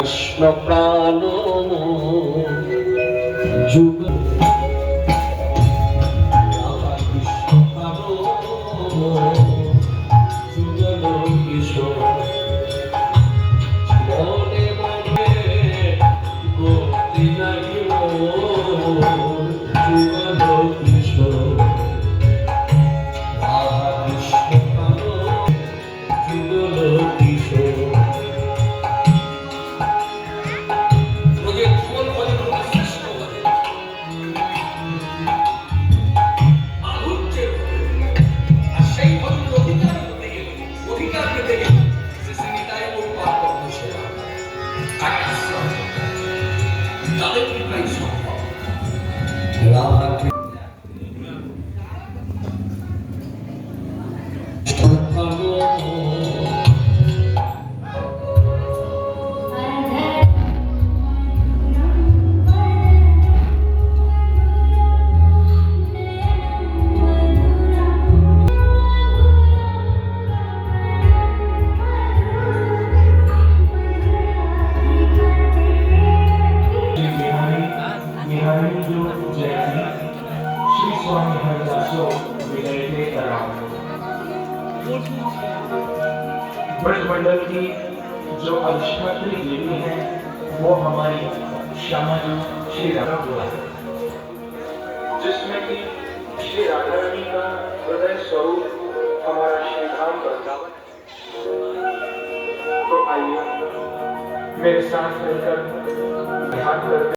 কৃষ্ণ প্রাণ যুগ কৃষ্ণ প্রাণ 太爽了！然后。जयती श्री स्वामी हरिदासो विनय कराम ब्रज मंडल की जो अधिष्ठात्री देवी है, वो हमारी श्यामा जी श्री राधा बुआ है जिसमें कि श्री राधा रानी का हृदय स्वरूप हमारा श्री धाम वृंदावन। तो आइए, मेरे साथ मिलकर ध्यान करते